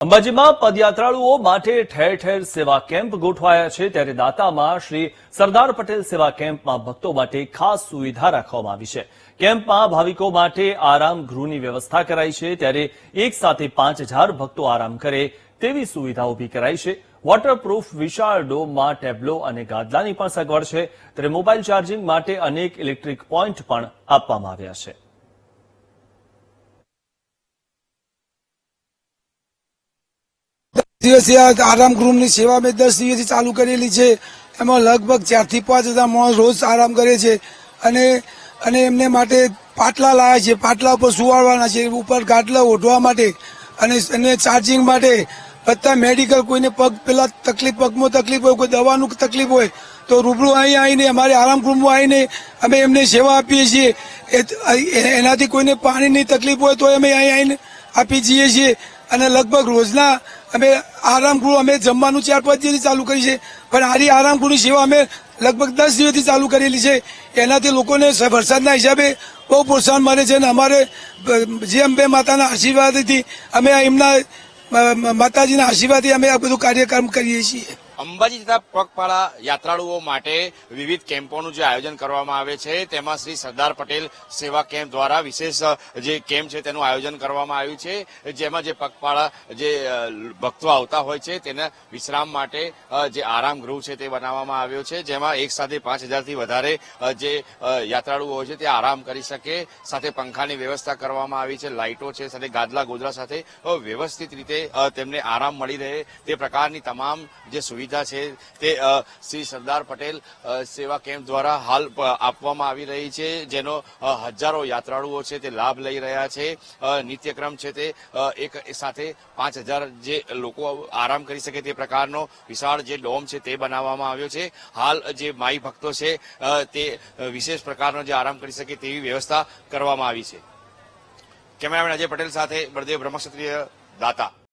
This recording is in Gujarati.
અંબાજીમાં પદયાત્રાળુઓ માટે ઠેર ઠેર સેવા કેમ્પ ગોઠવાયા છે. ત્યારે દાતામાં શ્રી સરદાર પટેલ સેવા કેમ્પમાં ભક્તો માટે ખાસ સુવિધા રાખવામાં આવી છે. કેમ્પમાં ભાવિકો માટે આરામ ગૃહની વ્યવસ્થા કરાઈ છે. ત્યારે એક સાથે પાંચ ભક્તો આરામ કરે તેવી સુવિધા ઊભી કરાઈ છે. વોટરપ્રૂફ વિશાળ ડોમમાં ટેબ્લો અને ગાદલાની પણ સગવડ છે. ત્યારે મોબાઈલ ચાર્જિંગ માટે અનેક ઇલેક્ટ્રિક પોઈન્ટ પણ આપવામાં આવ્યા છે. દિવસે આ આરામ ગૃહની સેવા મેં દસ દિવસથી ચાલુ કરેલી છે. એમાં લગભગ ચારથી પાંચ હજાર માણસ રોજ આરામ કરે છે. અને અને એમને માટે પાટલા લાવ્યા છે. પાટલા ઉપર સુવાડવાના છે. ઉપર ગાટલા ઓઢવા માટે અને એને ચાર્જિંગ માટે બધા મેડિકલ કોઈને પગ પેલા તકલીફ, પગમાં તકલીફ હોય, કોઈ દવાનું તકલીફ હોય, તો રૂબરૂ અહીં આવીને, અમારે આરામ ગૃહમાં આવીને અમે એમને સેવા આપીએ છીએ. એનાથી કોઈને પાણીની તકલીફ હોય તો અમે અહીં આવીને આપી જઈએ છીએ. અને લગભગ રોજના અમે આરામગૃહ અમે જમવાનું ચાર પાંચ દિવસથી ચાલુ કરી છે. પણ આરી આરામગૃહની સેવા અમે લગભગ દસ દિવસથી ચાલુ કરેલી છે. એનાથી લોકોને વરસાદના હિસાબે બહુ પ્રોત્સાહન મળે છે અને અમારે જે અંબે માતાના આશીર્વાદથી અમે એમના માતાજીના આશીર્વાદથી અમે આ બધું કાર્યક્રમ કરીએ છીએ. અંબાજી તથા પગપાળા યાત્રાળુઓ માટે વિવિધ કેમ્પોનું જે આયોજન કરવામાં આવે છે, તેમાં શ્રી સરદાર પટેલ સેવા કેમ્પ દ્વારા વિશેષ જે કેમ્પ છે તેનું આયોજન કરવામાં આવ્યું છે. જેમાં જે પગપાળા, જે ભક્તો આવતા હોય છે, તેના વિશ્રામ માટે જે આરામ ગૃહ છે તે બનાવવામાં આવ્યો છે, જેમાં એક સાથે પાંચ હજારથી વધારે જે યાત્રાળુઓ હોય છે તે આરામ કરી શકે. સાથે પંખાની વ્યવસ્થા કરવામાં આવી છે, લાઇટો છે, સાથે ગાદલા ગોદરા સાથે વ્યવસ્થિત રીતે તેમને આરામ મળી રહે. તે પ્રકારની તમામ જે સુવિધા છે તે શ્રી સરદાર પટેલ સેવા કેમ્પ દ્વારા હાલ આપવામાં આવી રહી છે, જેનો હજારો યાત્રાળુઓ છે તે લાભ લઈ રહ્યા છે. નિત્યક્રમ છે તે એક સાથે પાંચ હજાર જે લોકો આરામ કરી શકે તે પ્રકારનો વિશાળ જે ડોમ છે તે બનાવવામાં આવ્યો છે. હાલ જે માઈ ભક્તો છે તે વિશેષ પ્રકારનો જે આરામ કરી શકે તેવી વ્યવસ્થા કરવામાં આવી છે. કેમેરામેન અજય પટેલ સાથે બળદેવ બ્રહ્મક્ષત્રિય દાતા.